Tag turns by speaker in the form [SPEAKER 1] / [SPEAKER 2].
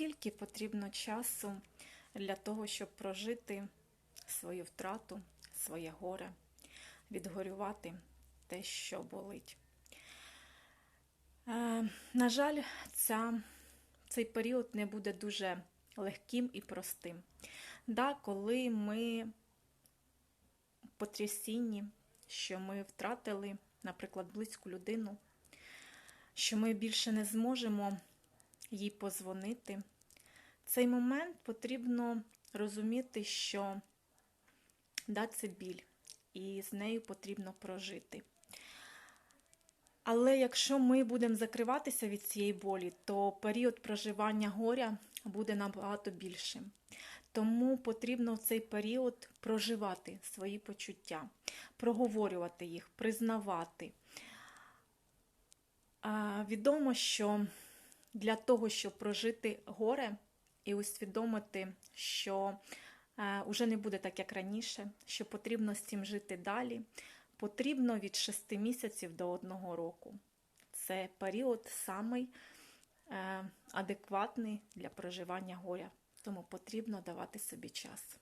[SPEAKER 1] скільки потрібно часу для того, щоб прожити свою втрату, своє горе, відгорювати те, що болить. Е, на жаль, ця, цей період не буде дуже легким і простим. Да, коли ми потрясінні, що ми втратили, наприклад, близьку людину, що ми більше не зможемо їй позвонити. Цей момент потрібно розуміти, що да, це біль, і з нею потрібно прожити. Але якщо ми будемо закриватися від цієї болі, то період проживання горя буде набагато більшим. Тому потрібно в цей період проживати свої почуття, проговорювати їх, признавати. Відомо, що для того, щоб прожити горе і усвідомити, що е, уже не буде так, як раніше, що потрібно з цим жити далі, потрібно від 6 місяців до 1 року. Це період самий е, адекватний для проживання горя, тому потрібно давати собі час.